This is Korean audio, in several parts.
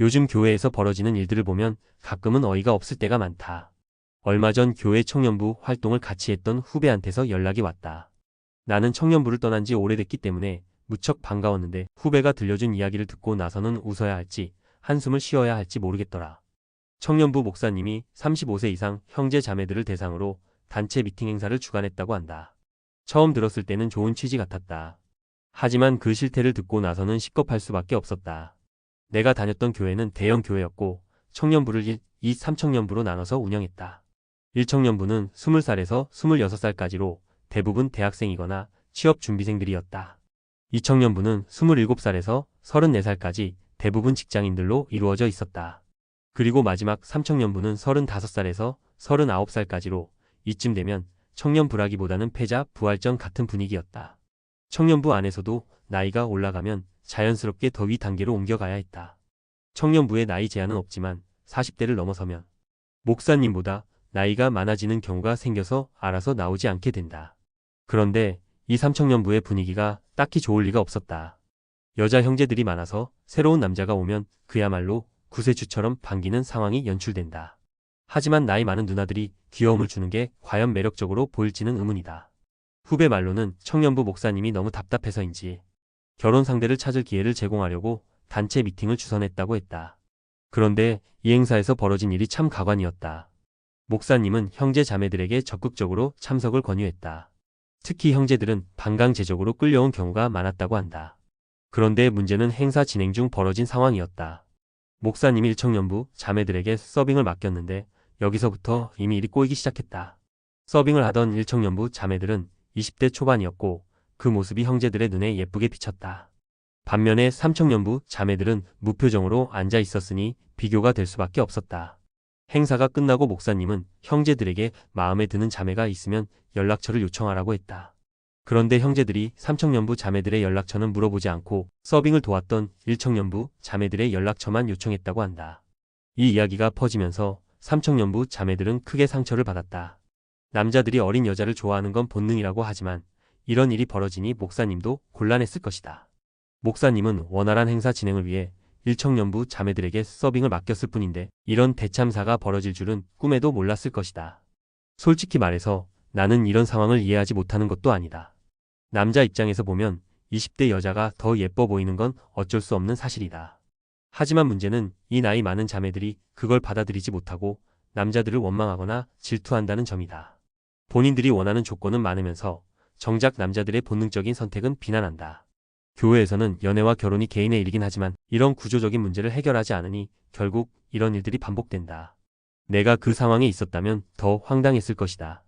요즘 교회에서 벌어지는 일들을 보면 가끔은 어이가 없을 때가 많다. 얼마 전 교회 청년부 활동을 같이 했던 후배한테서 연락이 왔다. 나는 청년부를 떠난 지 오래됐기 때문에 무척 반가웠는데 후배가 들려준 이야기를 듣고 나서는 웃어야 할지 한숨을 쉬어야 할지 모르겠더라. 청년부 목사님이 35세 이상 형제 자매들을 대상으로 단체 미팅 행사를 주관했다고 한다. 처음 들었을 때는 좋은 취지 같았다. 하지만 그 실태를 듣고 나서는 식겁할 수밖에 없었다. 내가 다녔던 교회는 대형 교회였고 청년부를 1, 2, 3청년부로 나눠서 운영했다. 1청년부는 20살에서 26살까지로 대부분 대학생이거나 취업 준비생들이었다. 2청년부는 27살에서 34살까지 대부분 직장인들로 이루어져 있었다. 그리고 마지막 3청년부는 35살에서 39살까지로 이쯤 되면 청년부라기보다는 패자 부활전 같은 분위기였다. 청년부 안에서도 나이가 올라가면 자연스럽게 더 위 단계로 옮겨가야 했다. 청년부의 나이 제한은 없지만 40대를 넘어서면 목사님보다 나이가 많아지는 경우가 생겨서 알아서 나오지 않게 된다. 그런데 이 삼청년부의 분위기가 딱히 좋을 리가 없었다. 여자 형제들이 많아서 새로운 남자가 오면 그야말로 구세주처럼 반기는 상황이 연출된다. 하지만 나이 많은 누나들이 귀여움을 주는 게 과연 매력적으로 보일지는 의문이다. 후배 말로는 청년부 목사님이 너무 답답해서인지 결혼 상대를 찾을 기회를 제공하려고 단체 미팅을 주선했다고 했다. 그런데 이 행사에서 벌어진 일이 참 가관이었다. 목사님은 형제 자매들에게 적극적으로 참석을 권유했다. 특히 형제들은 반강제적으로 끌려온 경우가 많았다고 한다. 그런데 문제는 행사 진행 중 벌어진 상황이었다. 목사님이 일청년부 자매들에게 서빙을 맡겼는데 여기서부터 이미 일이 꼬이기 시작했다. 서빙을 하던 일청년부 자매들은 20대 초반이었고 그 모습이 형제들의 눈에 예쁘게 비쳤다. 반면에 삼청년부 자매들은 무표정으로 앉아 있었으니 비교가 될 수밖에 없었다. 행사가 끝나고 목사님은 형제들에게 마음에 드는 자매가 있으면 연락처를 요청하라고 했다. 그런데 형제들이 삼청년부 자매들의 연락처는 물어보지 않고 서빙을 도왔던 일청년부 자매들의 연락처만 요청했다고 한다. 이 이야기가 퍼지면서 삼청년부 자매들은 크게 상처를 받았다. 남자들이 어린 여자를 좋아하는 건 본능이라고 하지만 이런 일이 벌어지니 목사님도 곤란했을 것이다. 목사님은 원활한 행사 진행을 위해 일청년부 자매들에게 서빙을 맡겼을 뿐인데 이런 대참사가 벌어질 줄은 꿈에도 몰랐을 것이다. 솔직히 말해서 나는 이런 상황을 이해하지 못하는 것도 아니다. 남자 입장에서 보면 20대 여자가 더 예뻐 보이는 건 어쩔 수 없는 사실이다. 하지만 문제는 이 나이 많은 자매들이 그걸 받아들이지 못하고 남자들을 원망하거나 질투한다는 점이다. 본인들이 원하는 조건은 많으면서 정작 남자들의 본능적인 선택은 비난한다. 교회에서는 연애와 결혼이 개인의 일이긴 하지만 이런 구조적인 문제를 해결하지 않으니 결국 이런 일들이 반복된다. 내가 그 상황에 있었다면 더 황당했을 것이다.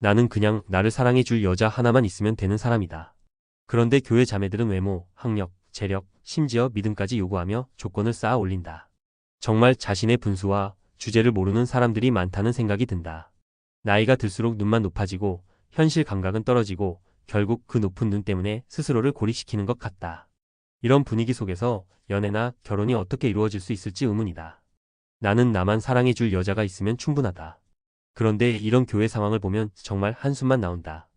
나는 그냥 나를 사랑해줄 여자 하나만 있으면 되는 사람이다. 그런데 교회 자매들은 외모, 학력, 재력, 심지어 믿음까지 요구하며 조건을 쌓아 올린다. 정말 자신의 분수와 주제를 모르는 사람들이 많다는 생각이 든다. 나이가 들수록 눈만 높아지고 현실 감각은 떨어지고 결국 그 높은 눈 때문에 스스로를 고립시키는 것 같다. 이런 분위기 속에서 연애나 결혼이 어떻게 이루어질 수 있을지 의문이다. 나는 나만 사랑해줄 여자가 있으면 충분하다. 그런데 이런 교회 상황을 보면 정말 한숨만 나온다.